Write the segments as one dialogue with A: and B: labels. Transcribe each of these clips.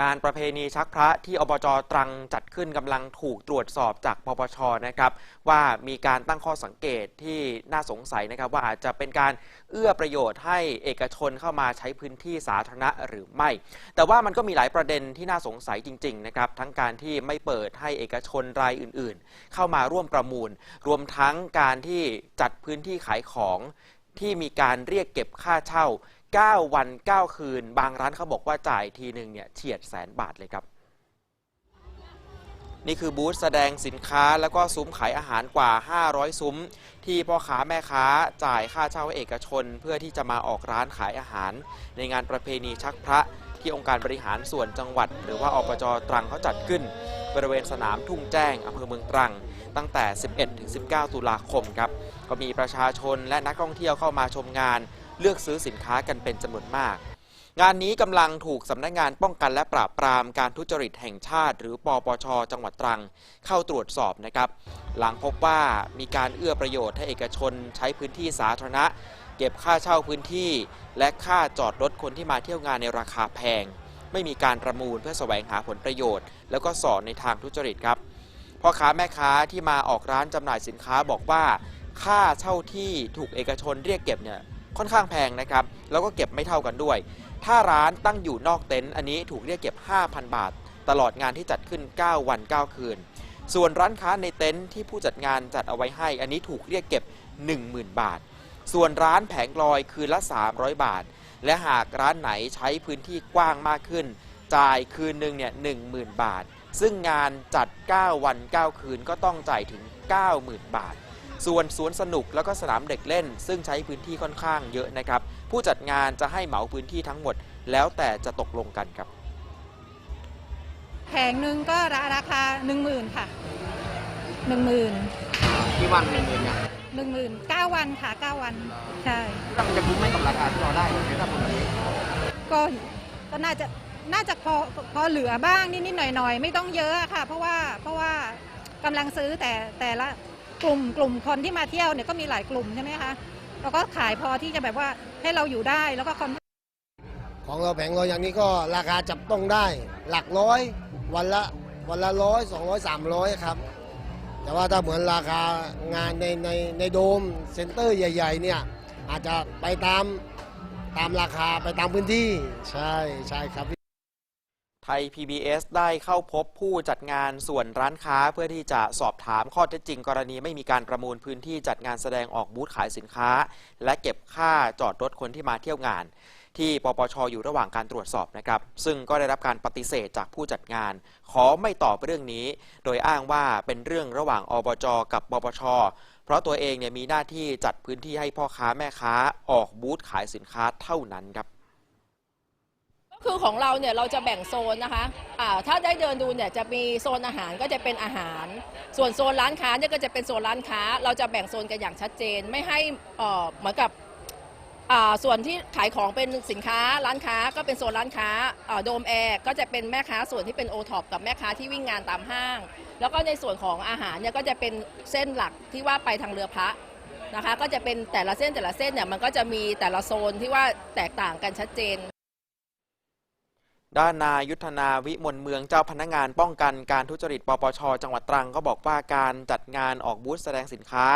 A: งานประเพณีชักพระที่อบจตรังจัดขึ้นกำลังถูกตรวจสอบจากปปชนะครับว่ามีการตั้งข้อสังเกตที่น่าสงสัยนะครับว่าอาจจะเป็นการเอื้อประโยชน์ให้เอกชนเข้ามาใช้พื้นที่สาธารณะหรือไม่ แต่ว่ามันก็มีหลายประเด็นที่น่าสงสัยจริงๆนะครับทั้งการที่ไม่เปิดให้เอกชนรายอื่นๆ เข้ามาร่วมประมูล รวมทั้งการที่จัดพื้นที่ขายของที่มีการเรียกเก็บค่าเช่า 9 วัน 9 คืน บางร้านเขาบอกว่าจ่ายทีหนึ่งเนี่ยเฉียดแสนบาทเลยครับ นี่คือบูธแสดงสินค้าแล้วก็ซุ้มขายอาหารกว่า 500 ซุ้ม ที่พ่อค้าแม่ค้าจ่ายค่าเช่าเอกชน เพื่อที่จะมาออกร้านขายอาหาร ในงานประเพณีชักพระที่องค์การบริหารส่วนจังหวัด หรือว่าอบจตรังเขาจัดขึ้น บริเวณสนามทุ่งแจ้งอำเภอเมืองตรัง ตั้งแต่ 11-19 ตุลาคมครับก็มีประชาชนและนักท่องเที่ยวเข้ามาชมงาน เลือกซื้อสินค้ากันเป็นจำนวนมาก งานนี้กำลังถูกสำนักงานป้องกันและปราบปรามการทุจริตแห่งชาติ หรือปปช จังหวัดตรัง เข้าตรวจสอบนะครับ หลังพบว่ามีการเอื้อประโยชน์ให้เอกชนใช้พื้นที่สาธารณะ เก็บค่าเช่าพื้นที่ และค่าจอดรถคนที่มาเที่ยวงานในราคาแพง ไม่มีการประมูลเพื่อแสวงหาผลประโยชน์ แล้วก็สอนในทางทุจริตครับพ่อค้าแม่ค้าที่มาออกร้านจำหน่ายสินค้าบอกว่า ค่าเช่าที่ถูกเอกชนเรียกเก็บเนี่ย ค่อนข้างแพงนะครับ แล้วก็เก็บไม่เท่ากันด้วย ถ้าร้านตั้งอยู่นอกเต็นท์อันนี้ถูกเรียกเก็บ 5,000 บาท ตลอดงานที่จัดขึ้น 9 วัน 9 คืน ส่วนร้านค้าในเต็นท์ที่ผู้จัดงานจัดเอาไว้ให้ อันนี้ถูกเรียกเก็บ 10,000 บาท ส่วนร้านแผงลอยคืนละ 300 บาท และหากร้านไหนใช้พื้นที่กว้างมากขึ้น จ่ายคืนหนึ่งเนี่ย10,000 บาท ซึ่งงานจัด 9 วัน 9 คืนก็ต้องจ่ายถึง 90,000 บาท ส่วนสวนสนุกแล้วก็สนามเด็กเล่น ซึ่งใช้พื้นที่ค่อนข้างเยอะนะครับ ผู้จัดงานจะให้เหมาพื้นที่ทั้งหมด แล้วแต่จะตกลงกันครับ
B: แผงหนึ่งก็ราคาหนึ่งหมื่นค่ะหนึ่งหมื่น
C: ที่วันหนึ่งหมื่นเนี่ย
B: หนึ่งหมื่นเก้าวันค่ะเก้าวัน ใช่
C: มันจะคุ้มไหมกับราคาที่เราได้ในถ้าคนแบบนี้
B: ก็ก็น่าจะน่าจะพอพอเหลือบ้างนิดๆหน่อยๆ ไม่ต้องเยอะค่ะ เพราะว่าเพราะว่ากำลังซื้อแต่แต่ละ กลุ่มกลุ่มคนที่มาเที่ยวเนี่ยก็มีหลายกลุ่มใช่ไหมคะเราก็ขายพอที่จะแบบว่าให้เราอยู่ได้แล้วก็คอน
D: ของเราแผงเราอย่างนี้ก็ราคาจับต้องได้หลักร้อย วันละวันละร้อยสองร้อยสามร้อยครับ แต่ว่าถ้าเหมือนราคางานในในในโดมเซ็นเตอร์ใหญ่ ๆ เนี่ยอาจจะไปตามตามราคาไปตามพื้นที่ ใช่ใช่ครับ
A: ไทย PBS ได้เข้าพบผู้จัดงานส่วนร้านค้าเพื่อที่จะสอบถามข้อเท็จจริงกรณีไม่มีการประมูลพื้นที่จัดงานแสดงออกบูธขายสินค้า และเก็บค่าจอดรถคนที่มาเที่ยวงาน ที่ปปชอยู่ระหว่างการตรวจสอบนะครับ ซึ่งก็ได้รับการปฏิเสธจากผู้จัดงาน ขอไม่ตอบเรื่องนี้ โดยอ้างว่าเป็นเรื่องระหว่างอบจกับปปชเพราะตัวเองเนี่ยมีหน้าที่จัดพื้นที่ให้พ่อค้าแม่ค้าออกบูธขายสินค้าเท่านั้นครับ
E: คือของเราเนี่ยเราจะแบ่งโซนนะคะะถ้าได้เดินดูเนี่ยจะมีโซนอาหารก็จะเป็นอาหาร ส่วนโซนร้านค้าเนี่ยก็จะเป็นโซนร้านค้า เราจะแบ่งโซนกันอย่างชัดเจน ไม่ให้เอ่อเหมือนกับส่วนที่ขายของเป็นสินค้าร้านค้าก็เป็นโซนร้านค้าโดมแอร์ก็จะเป็นแม่ค้าส่วนที่เป็นโอท็อปกับแม่ค้าที่วิ่งงานตามห้าง แล้วก็ในส่วนของอาหารเนี่ยก็จะเป็นเส้นหลักที่ว่าไปทางเรือพระนะคะ ก็จะเป็นแต่ละเส้นแต่ละเส้นเนี่ยมันก็จะมีแต่ละโซนที่ว่าแตกต่างกันชัดเจน
A: ด้านนายยุทธนาวิมลเมืองเจ้าพนักงานป้องกันการทุจริตปปช จังหวัดตรังก็บอกว่าการจัดงานออกบูธแสดงสินค้า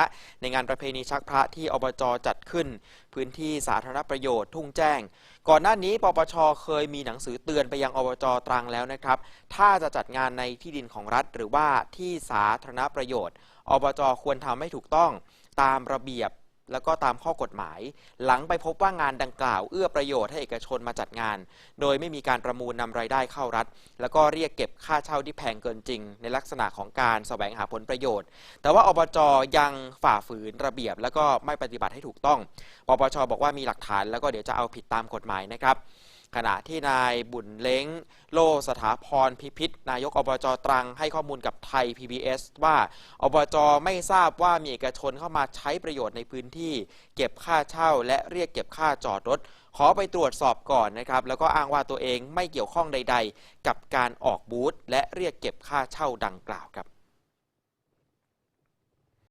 A: ในงานประเพณีชักพระที่อบจจัดขึ้น พื้นที่สาธารณประโยชน์ทุ่งแจ้ง ก่อนหน้านี้ปปชเคยมีหนังสือเตือนไปยังอบจตรังแล้วนะครับ ถ้าจะจัดงานในที่ดินของรัฐ หรือว่าที่สาธารณประโยชน์อบจควรทำให้ถูกต้องตามระเบียบ แล้วก็ตามข้อกฎหมาย หลังไปพบว่างานดังกล่าว เอื้อประโยชน์ให้เอกชนมาจัดงาน โดยไม่มีการประมูลนำรายได้เข้ารัฐ แล้วก็เรียกเก็บค่าเช่าที่แพงเกินจริง ในลักษณะของการแสวงหาผลประโยชน์ แต่ว่าอบจยังฝ่าฝืนระเบียบ แล้วก็ไม่ปฏิบัติให้ถูกต้องปปชบอกว่ามีหลักฐานแล้วก็เดี๋ยวจะเอาผิดตามกฎหมายนะครับ ขณะที่นายบุญเล้ง โลสถาพรพิพิธ นายกอบจตรังให้ข้อมูลกับไทย PBS ว่าอบจไม่ทราบว่ามีเอกชนเข้ามาใช้ประโยชน์ในพื้นที่ เก็บค่าเช่า และเรียกเก็บค่าจอดรถ ขอไปตรวจสอบก่อนนะครับ แล้วก็อ้างว่าตัวเองไม่เกี่ยวข้องใด ๆ กับการออกบูธและเรียกเก็บค่าเช่าดังกล่าวครับ